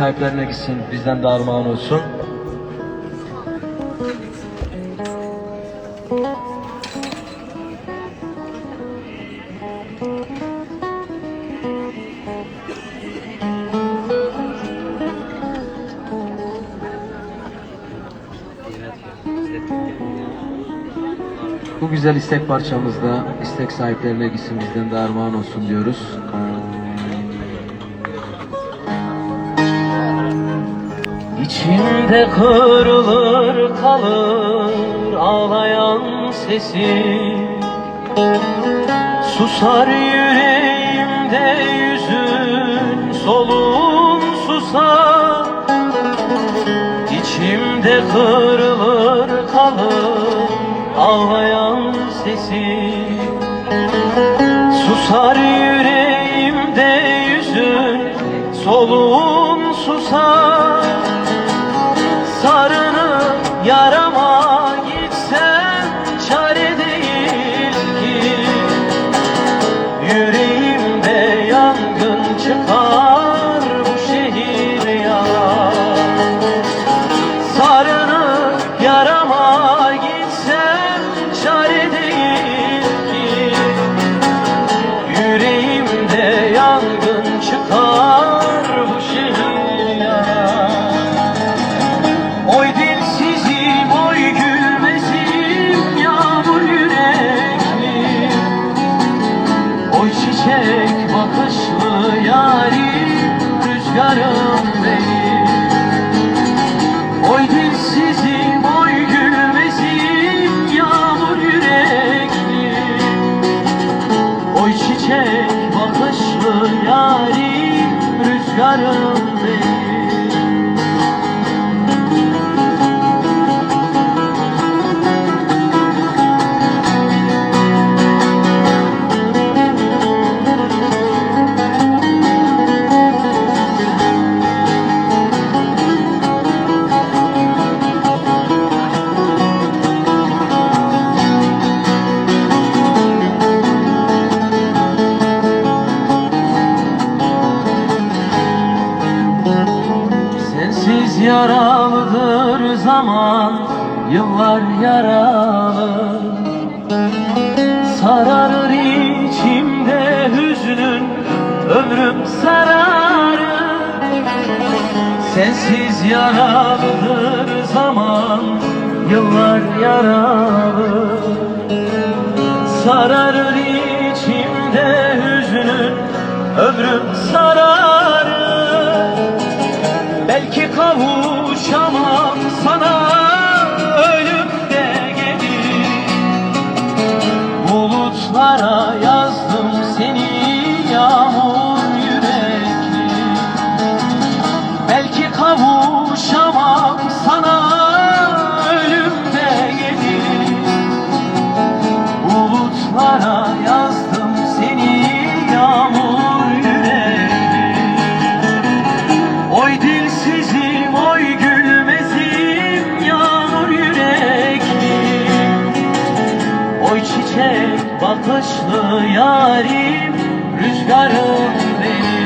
sahiplerine gitsin, bizden de armağan olsun. Bu güzel istek parçamızda istek sahiplerine gitsin bizden de armağan olsun diyoruz. İçimde kırılır kalır ağlayan sesim Susar yüreğimde yüzün soluğun susar. İçimde kırılır kalır ağlayan sesim Susar yüreğimde yüzün soluğun susar Sarını yarama gitsen çare değil ki. Yüreğimde rüzgarım yaralıdır zaman Yıllar yaralı. Sararır içimde hüznün Ömrüm sararır Sensiz yaralıdır zaman Yıllar yaralı. Sararır içimde hüznün Ömrüm sararır Bakışlı yarim, rüzgarım benim.